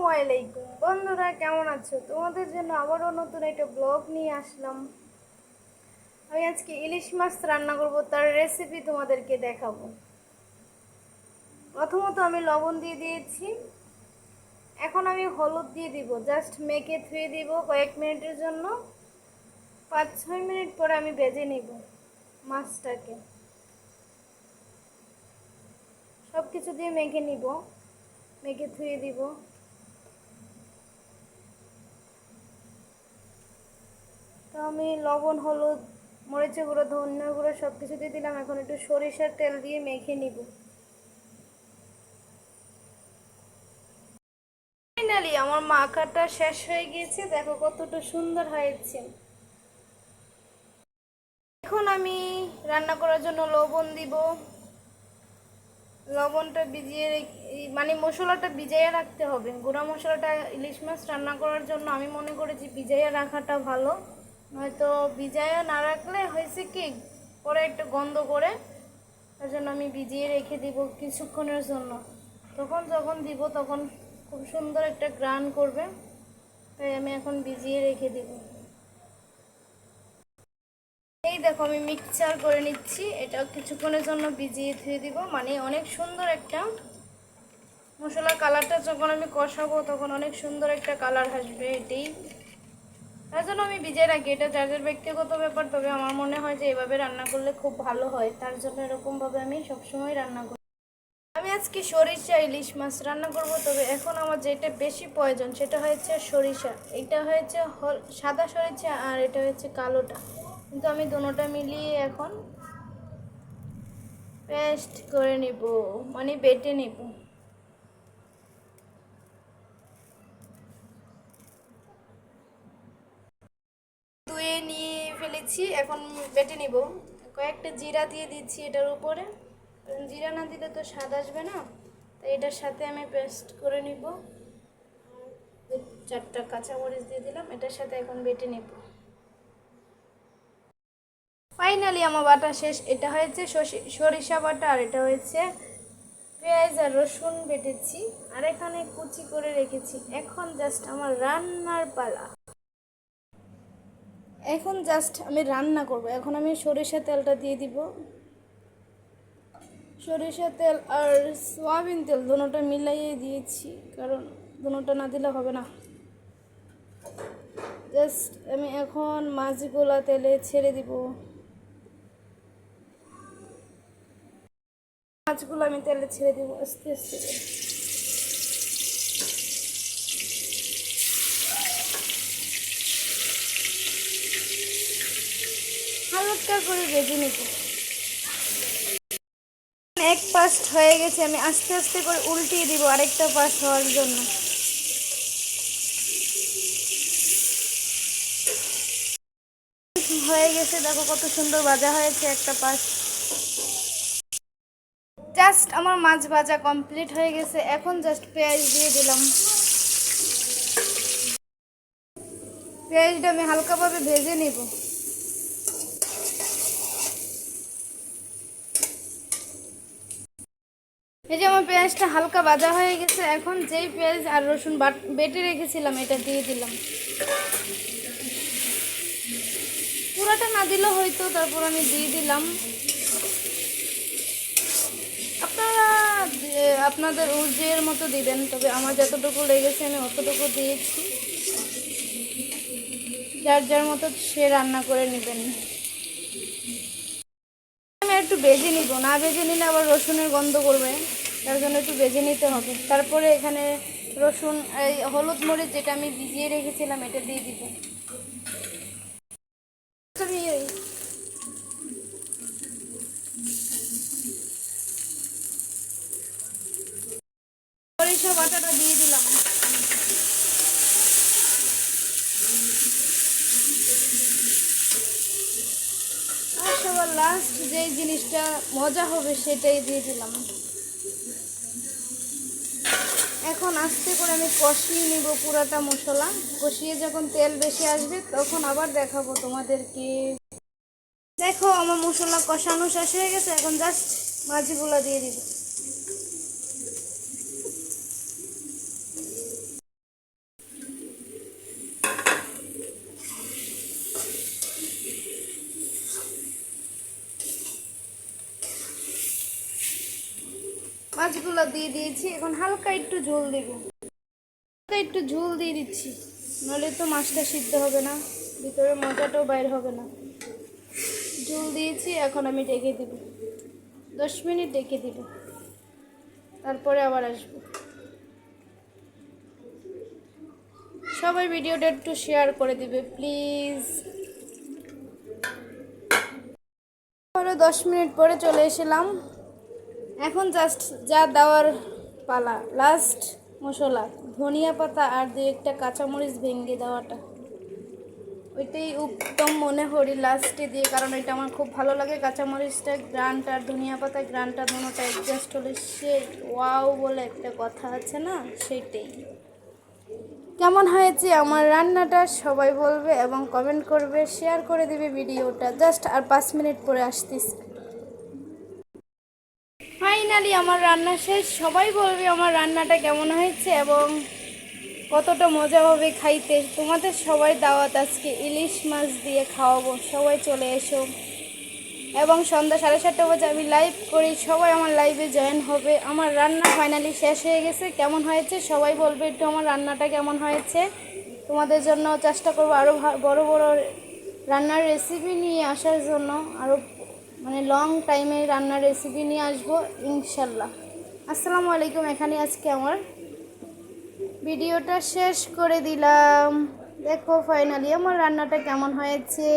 আসসালামু আলাইকুম। বন্ধুরা, কেমন আছো? তোমাদের জন্য আবারও নতুন একটা ব্লগ নিয়ে আসলাম। আমি আজকে ইলিশ মাছ রান্না করব, তার রেসিপি তোমাদেরকে দেখাবো। প্রথমত আমি লবণ দিয়ে দিয়েছি। এখন আমি হলুদ দিয়ে দিব জাস্ট মেখে ধুয়ে দিব কয়েক মিনিটের জন্য। পাঁচ, ছয় মিনিট পরে আমি ভেজে নিব মাছটাকে। সব কিছু দিয়ে মেখে নিব, মেখে ধুয়ে দিব। আমি লবণ, হলুদ, মরিচের গুঁড়ো, ধনিয়া গুঁড়ো সব কিছু দিয়ে দিলাম। এখন একটু সরিষার তেল দিয়ে মেখে নিব। ফাইনালি আমার মাখাটা শেষ হয়ে গিয়েছে। দেখো কতটা সুন্দর হয়েছে। এখন আমি রান্না করার জন্য লবণ দিব। লবণটা ভিজিয়ে মানে মশলাটা ভিজাইয়া রাখতে হবে। গুঁড়া মশলাটা ইলিশ মাছ রান্না করার জন্য আমি মনে করেছি ভিজাইয়া রাখাটা ভালো। নয়তো ভিজাইয়া না রাখলে হয়েছে কি, পরে একটু গন্ধ করে, তার জন্য আমি ভিজিয়ে রেখে দিব কিছুক্ষণের জন্য। তখন যখন দিব তখন খুব সুন্দর একটা গ্রান করবে, তাই আমি এখন ভিজিয়ে রেখে দিব। এই দেখো আমি মিক্সচার করে নিচ্ছি, এটা কিছুক্ষণের জন্য ভিজিয়ে ধুয়ে দিব। মানে অনেক সুন্দর একটা মশলার কালারটা যখন আমি কষাবো তখন অনেক সুন্দর একটা কালার আসবে এটাই। তার জন্য আমি ভিজিয়ে রাখি, এটা যার ব্যক্তিগত ব্যাপার, তবে আমার মনে হয় যে এভাবে রান্না করলে খুব ভালো হয়। তার জন্য এরকমভাবে আমি সবসময় রান্না করি। আমি আজকে সরিষা, ইলিশ মাছ রান্না করব, তবে এখন আমার যেটা বেশি প্রয়োজন সেটা হচ্ছে সরিষা। এটা হয়েছে সাদা সরিষা আর এটা হচ্ছে কালোটা। কিন্তু আমি দুটোটা মিলিয়ে এখন পেস্ট করে নিব মানে বেটে নিব। ধুয়ে নিয়ে ফেলেছি, এখন বেটে নিব। কয়েকটা জিরা দিয়ে দিচ্ছি এটার উপরে। জিরা না দিলে তো স্বাদ আসবে না, তাই এটার সাথে আমি পেস্ট করে নিব। চারটা কাঁচামরিচ দিয়ে দিলাম, এটার সাথে এখন বেটে নেব। ফাইনালি আমার বাটা শেষ, এটা হয়েছে সরিষা বাটা আর এটা হয়েছে পেঁয়াজ আর রসুন বেটেছি। আর এখানে কুচি করে রেখেছি, এখন জাস্ট আমার রান্নার পালা। এখন জাস্ট আমি রান্না করব। এখন আমি সরিষা তেলটা দিয়ে দিব। সরিষা তেল আর সয়াবিন তেল দুটোটা মিলাইয়ে দিয়েছি, কারণ দুটোটা না দিলে হবে না। জাস্ট আমি এখন মাছগুলা তেলে ছেড়ে দিব। মাছগুলো আমি তেলে ছেড়ে দিব, আস্তে আস্তে হালকা করে ভেজে নিব। এক পাশ হয়ে গেছে, আমি আস্তে আস্তে করে উল্টিয়ে দিব আরেকটা পাশ হওয়ার জন্য। হয়ে গেছে, দেখো কত সুন্দর ভাজা হয়েছে একটা পাশ জাস্ট আমার মাছ ভাজা কমপ্লিট হয়ে গেছে, এখন জাস্ট পেঁয়াজ দিয়ে দিলাম। পেঁয়াজটা আমি হালকাভাবে ভেজে নিব। এই যে আমার পেঁয়াজটা হালকা ভাজা হয়ে গেছে, এখন যেই পেঁয়াজ আর রসুন বাট- রেখেছিলাম, এটা দিয়ে দিলাম। পুরাটা না দিলেও হয়তো, তারপর আমি দিয়ে দিলাম। আপনারা আপনাদের উর্জের মতো দিবেন, তবে আমার যতটুকু লেগেছে আমি অতটুকু দিয়েছি। যার যার মতো সে রান্না করে নেবেন। আমি একটু বেজে নিব, না বেজে নিলে আবার রসুনের গন্ধ করবে। তার জন্য একটু বেজে নিতে হবে। তারপরে এখানে রসুন, এই হলুদ মরিচ যেটা আমি ভিজিয়ে রেখেছিলাম, এটা দিয়ে দিব। দিয়ে দিলাম। আর লাস্ট যেই জিনিসটা মজা হবে সেটাই দিয়ে দিলাম। এখন আস্তে করে আমি কষিয়ে নিব পুরাটা মশলা। কষিয়ে যখন তেল বেশি আসবে, তখন আবার দেখাবো তোমাদেরকে। দেখো, আমার মশলা কষানো শেষ হয়ে গেছে, এখন জাস্ট মাছগুলো দিয়ে দিব। মাছগুলো দিয়ে দিয়েছি। এখন হালকা একটু ঝোল দেব। হালকা একটু ঝোল দিয়ে দিচ্ছি। নইলে তো মাছটা সিদ্ধ হবে না। ভিতরে মজাটাও বাইর হবে না। ঝোল দিয়েছি, এখন আমি ডেকে দিব। দশ মিনিট ডেকে দিব। তারপরে আবার আসব। সবাই ভিডিওটা একটু শেয়ার করে দিবে প্লিজ হলো দশ মিনিট পরে চলে এসেলাম। এখন জাস্ট যা দেওয়ার পালা। লাস্ট মশলা, ধনিয়া পাতা আর দু একটা কাঁচামরিচ ভেঙে দেওয়াটা। ওইটাই উত্তম মনে করি লাস্টে দিয়ে, কারণ এটা আমার খুব ভালো লাগে। কাঁচামরিচটা গ্রান্ট আর ধনিয়া পাতা গ্রানটা দুটোটা অ্যাডজাস্ট হলে সে ওয়াও বলে একটা কথা আছে না? সেইটাই। কেমন হয়েছে আমার রান্নাটা? সবাই বলবে এবং কমেন্ট করবে শেয়ার করে দিবে ভিডিওটা। জাস্ট আর পাঁচ মিনিট পরে আসতেছি। ফাইনালি আমার রান্না শেষ। সবাই বলবে আমার রান্নাটা কেমন হয়েছে এবং কতটা মজা হবে খাইতে। তোমাদের সবাই দাওয়াত আজকে ইলিশ মাছ দিয়ে খাওয়াবো। সবাই চলে এসো। এবং সন্ধ্যা সাড়ে সাতটা বাজে আমি লাইভ করি। সবাই আমার লাইভে জয়েন হবে। আমার রান্না ফাইনালি শেষ হয়ে গেছে। কেমন হয়েছে? সবাই বলবে একটু আমার রান্নাটা কেমন হয়েছে। তোমাদের জন্য চেষ্টা করব আরও বড় বড় রান্নার রেসিপি নিয়ে আসার জন্য। আরও মানে লং টাইমে রান্নার রেসিপি নিয়ে আসব, ইনশাল্লাহ। আসসালামু আলাইকুম, এখানে আজকে আমার ভিডিওটা শেষ করে দিলাম। দেখো ফাইনালি আমার রান্নাটা কেমন হয়েছে।